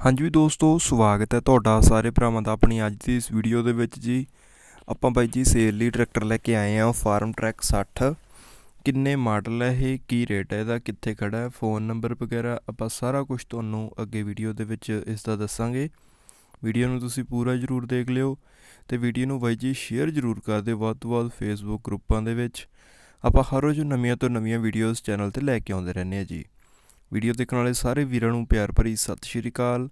ਹਾਂਜੀ ਦੋਸਤੋ, ਸਵਾਗਤ ਹੈ ਤੁਹਾਡਾ ਸਾਰੇ ਭਰਾਵਾਂ ਦਾ ਆਪਣੀ ਅੱਜ ਦੀ ਇਸ ਵੀਡੀਓ ਦੇ ਵਿੱਚ ਜੀ। ਆਪਾਂ ਬਾਈ ਜੀ ਸੇਲ ਲਈ ਟਰੈਕਟਰ ਲੈ ਕੇ ਆਏ ਆ ਫਾਰਮ ਟਰੈਕ 60 ਕਿੰਨੇ ਮਾਡਲ ਹੈ ਇਹ, ਕੀ ਰੇਟ ਹੈ ਇਹਦਾ, ਕਿੱਥੇ ਖੜਾ ਹੈ ਫੋਨ ਨੰਬਰ ਵਗੈਰਾ ਆਪਾਂ ਸਾਰਾ ਕੁਝ ਤੁਹਾਨੂੰ ਅੱਗੇ ਵੀਡੀਓ ਦੇ ਵਿੱਚ ਇਸ ਦਾ ਦੱਸਾਂਗੇ। ਵੀਡੀਓ ਨੂੰ ਤੁਸੀਂ ਪੂਰਾ ਜ਼ਰੂਰ ਦੇਖ ਲਿਓ ਤੇ ਵੀਡੀਓ ਨੂੰ ਬਾਈ ਜੀ ਸ਼ੇਅਰ ਜ਼ਰੂਰ ਕਰ ਦਿਓ ਵੱਧ ਤੋਂ ਵੱਧ ਫੇਸਬੁੱਕ ਗਰੁੱਪਾਂ ਦੇ ਵਿੱਚ। ਆਪਾਂ ਹਰ ਰੋਜ਼ ਨਵੀਆਂ ਤੋਂ ਨਵੀਆਂ ਵੀਡੀਓਜ਼ ਚੈਨਲ ਤੇ ਲੈ ਕੇ ਆਉਂਦੇ ਰਹਿੰਦੇ ਆ ਜੀ। ਵੀਡੀਓ ਦੇਖਣ ਵਾਲੇ ਸਾਰੇ ਵੀਰਾਂ ਨੂੰ ਪਿਆਰ ਭਰੀ ਸਤਿ ਸ਼੍ਰੀ ਅਕਾਲ।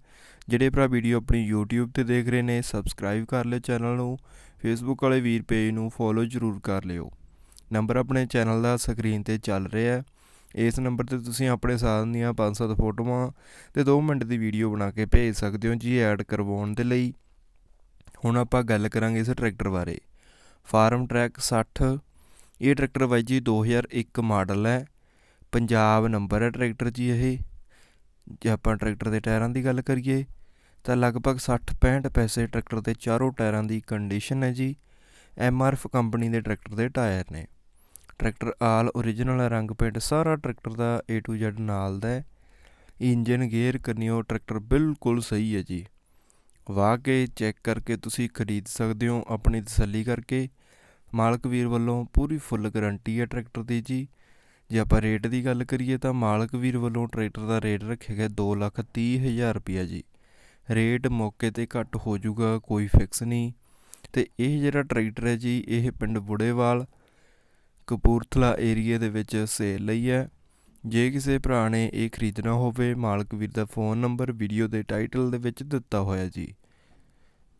ਜਿਹੜੇ ਭਰਾ ਵੀਡੀਓ ਆਪਣੀ YouTube ਤੇ ਦੇਖ ਰਹੇ ਨੇ ਸਬਸਕ੍ਰਾਈਬ ਕਰ ਲਿਓ ਚੈਨਲ ਨੂੰ ਫੇਸਬੁੱਕ ਵਾਲੇ ਵੀਰ ਪੇਜ ਨੂੰ ਫੋਲੋ ਜ਼ਰੂਰ ਕਰ ਲਿਓ। ਨੰਬਰ ਆਪਣੇ ਚੈਨਲ ਦਾ ਸਕਰੀਨ ਤੇ ਚੱਲ ਰਿਹਾ ਹੈ। ਇਸ ਨੰਬਰ ਤੇ ਤੁਸੀਂ ਆਪਣੇ ਸਾਧਨ ਦੀਆਂ 5-7 ਫੋਟੋਆਂ ਤੇ 2 ਮਿੰਟ ਦੀ ਵੀਡੀਓ ਬਣਾ ਕੇ ਭੇਜ ਸਕਦੇ ਹੋ ਜੀ ਐਡ ਕਰਵਾਉਣ ਦੇ ਲਈ। ਹੁਣ ਆਪਾਂ ਗੱਲ ਕਰਾਂਗੇ ਇਸ ਟਰੈਕਟਰ ਬਾਰੇ। ਫਾਰਮ ਟਰੈਕ 60 ਇਹ ਟਰੈਕਟਰ ਬਾਈ ਜੀ 2001 ਮਾਡਲ ਹੈ। ਪੰਜਾਬ ਨੰਬਰ ਹੈ ਟਰੈਕਟਰ ਜੀ ਇਹ। ਜੇ ਆਪਾਂ ਟਰੈਕਟਰ ਦੇ ਟਾਇਰਾਂ ਦੀ ਗੱਲ ਕਰੀਏ, ਤਾਂ ਲਗਭਗ 60-65 ਪੈਸੇ ਟਰੈਕਟਰ ਦੇ ਚਾਰੋਂ ਟਾਇਰਾਂ ਦੀ ਕੰਡੀਸ਼ਨ ਹੈ ਜੀ। ਐਮਆਰਐਫ ਕੰਪਨੀ ਦੇ ਟਰੈਕਟਰ ਦੇ ਟਾਇਰ ਨੇ। ਟਰੈਕਟਰ ਆਲ ਓਰੀਜਨਲ ਰੰਗ ਪੇਂਟ ਸਾਰਾ ਟਰੈਕਟਰ ਦਾ A to Z ਨਾਲ ਦਾ ਹੈ। ਇੰਜਨ, ਗੇਅਰ, ਕਰਨੀਓ ਟਰੈਕਟਰ ਬਿਲਕੁਲ ਸਹੀ ਹੈ ਜੀ। ਵਾਹ ਕੇ ਚੈੱਕ ਕਰਕੇ ਤੁਸੀਂ ਖਰੀਦ ਸਕਦੇ ਹੋ ਆਪਣੀ ਤਸੱਲੀ ਕਰਕੇ। ਮਾਲਕ ਵੀਰ ਵੱਲੋਂ ਪੂਰੀ ਫੁੱਲ ਗਾਰੰਟੀ ਹੈ ਟਰੈਕਟਰ ਦੀ ਜੀ। ਜੇ ਆਪਾਂ ਰੇਟ ਦੀ ਗੱਲ ਕਰੀਏ ਤਾਂ ਮਾਲਕ ਵੀਰ ਵੱਲੋਂ ਟਰੈਕਟਰ ਦਾ ਰੇਟ ਰੱਖਿਆ ਗਿਆ ਦੋ ਲੱਖ ਤੀਹ ਹਜ਼ਾਰ ਰੁਪਈਆ ਜੀ। ਰੇਟ ਮੌਕੇ ਤੇ ਘੱਟ ਹੋ ਜਾਊਗਾ, ਕੋਈ ਫਿਕਸ ਨਹੀਂ। ਤੇ ਇਹ ਜਿਹੜਾ ਟਰੈਕਟਰ ਹੈ ਜੀ, ਇਹ ਪਿੰਡ ਬੁੜੇਵਾਲ, ਕਪੂਰਥਲਾ ਏਰੀਆ ਦੇ ਵਿੱਚ ਸੇਲ ਲਈ ਹੈ। ਜੇ ਕਿਸੇ ਭਰਾ ਨੇ ਇਹ ਖਰੀਦਣਾ ਹੋਵੇ, ਮਾਲਕ ਵੀਰ ਦਾ ਫੋਨ ਨੰਬਰ ਵੀਡੀਓ ਦੇ ਟਾਈਟਲ ਦੇ ਵਿੱਚ ਦਿੱਤਾ ਹੋਇਆ ਜੀ।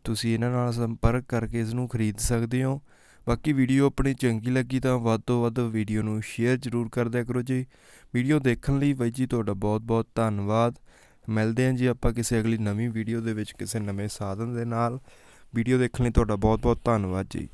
ਤੁਸੀਂ ਇਹਨਾਂ ਨਾਲ ਸੰਪਰਕ ਕਰਕੇ ਇਸ ਨੂੰ ਖਰੀਦ ਸਕਦੇ ਹੋ। ਬਾਕੀ ਵੀਡੀਓ ਆਪਣੀ ਚੰਗੀ ਲੱਗੀ ਤਾਂ ਵੱਧ ਤੋਂ ਵੱਧ ਵੀਡੀਓ ਨੂੰ ਸ਼ੇਅਰ ਜ਼ਰੂਰ ਕਰ ਦਿਆ ਕਰੋ ਜੀ। ਵੀਡੀਓ ਦੇਖਣ ਲਈ ਬਾਈ ਜੀ ਤੁਹਾਡਾ ਬਹੁਤ ਬਹੁਤ ਧੰਨਵਾਦ। ਮਿਲਦੇ ਹਾਂ ਜੀ ਆਪਾਂ ਕਿਸੇ ਅਗਲੀ ਨਵੀਂ ਵੀਡੀਓ ਦੇ ਵਿੱਚ ਕਿਸੇ ਨਵੇਂ ਸਾਧਨ ਦੇ ਨਾਲ। ਵੀਡੀਓ ਦੇਖਣ ਲਈ ਤੁਹਾਡਾ ਬਹੁਤ ਬਹੁਤ ਧੰਨਵਾਦ ਜੀ।